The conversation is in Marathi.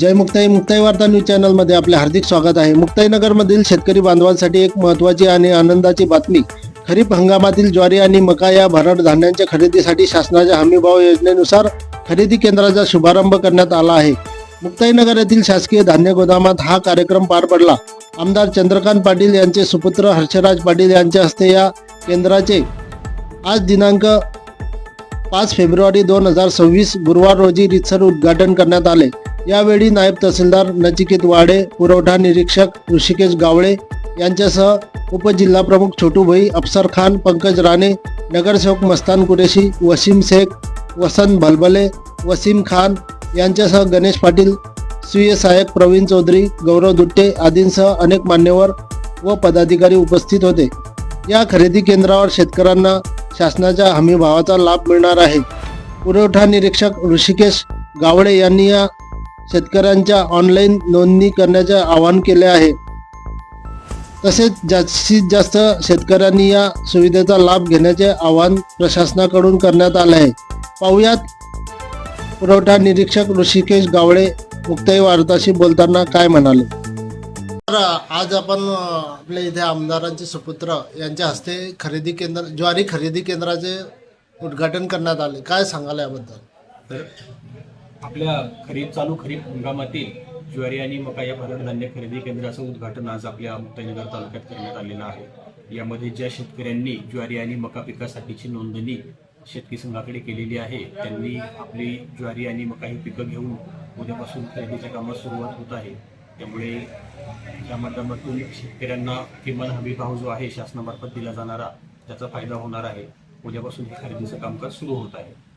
जय मुक्ताई. मुक्ताई वार्ता न्यूज चॅनलमध्ये आपले हार्दिक स्वागत आहे. मुक्ताईनगरमधील शेतकरी बांधवांसाठी एक महत्त्वाची आणि आनंदाची बातमी खरीप हंगामातील ज्वारी आणि मका या भरड धान्यांच्या खरेदीसाठी शासनाच्या हमीभाव योजनेनुसार खरेदी केंद्राचा शुभारंभ करण्यात आला आहे. मुक्ताईनगर येथील शासकीय धान्य गोदामात हा कार्यक्रम पार पडला. आमदार चंद्रकांत पाटील यांचे सुपुत्र हर्षराज पाटील यांच्या हस्ते या केंद्राचे आज दिनांक पाच फेब्रुवारी दोन हजार सव्वीस गुरुवार रोजी रितसर उद्घाटन करण्यात आले. यावेळी नायब तहसीलदार नचिकेत वाडे पुरवठा निरीक्षक ऋषिकेश गावळे यांच्यासह उपजिल्हाप्रमुख छोटू भाई अफसर खान पंकज राणे नगरसेवक मस्तान कुरेशी वसीम शेख वसंत भलबले वसीम खान यांच्यासह गणेश पाटील स्वीय सहाय्यक प्रवीण चौधरी गौरव दुट्टे आदींसह अनेक मान्यवर व पदाधिकारी उपस्थित होते. या खरेदी केंद्रावर शेतकऱ्यांना शासनाच्या हमीभावाचा लाभ मिळणार आहे. पुरवठा निरीक्षक ऋषिकेश गावडे यांनी या शेतकऱ्यांच्या ऑनलाईन नोंदणी करण्याचे आवाहन केले आहे. तसेच जास्तीत जास्त शेतकऱ्यांनी या सुविधेचा लाभ घेण्याचे आवाहन प्रशासनाकडून करण्यात आले आहे. पाहुयात पुरवठा निरीक्षक ऋषिकेश गावडे मुक्ताई वार्ताशी बोलताना काय म्हणाले? तर आज आपण आपल्या इथे आमदारांचे सुपुत्र यांच्या हस्ते खरेदी केंद्र ज्वारी खरेदी केंद्राचे उद्घाटन करण्यात आले. काय सांगाल याबद्दल? आपल्या खरीप चालू खरीप हंगामातील ज्वारी आणि मका या भरड धान्य खरेदी केंद्राचं उद्घाटन आज आपल्या मुक्ताईनगर तालुक्यात करण्यात आलेलं आहे. यामध्ये ज्या शेतकऱ्यांनी ज्वारी आणि मका पिकासाठीची नोंदणी शेतकी संघाकडे केलेली आहे त्यांनी आपली ज्वारी आणि मका ही पिकं घेऊन उद्यापासून खरेदीच्या कामात सुरुवात होत आहे. त्यामुळे या माध्यमातून शेतकऱ्यांना किमान हमी भाव जो आहे शासनामार्फत दिला जाणारा त्याचा फायदा होणार आहे. उद्यापासून हे खरेदीचं कामकाज सुरू होत आहे.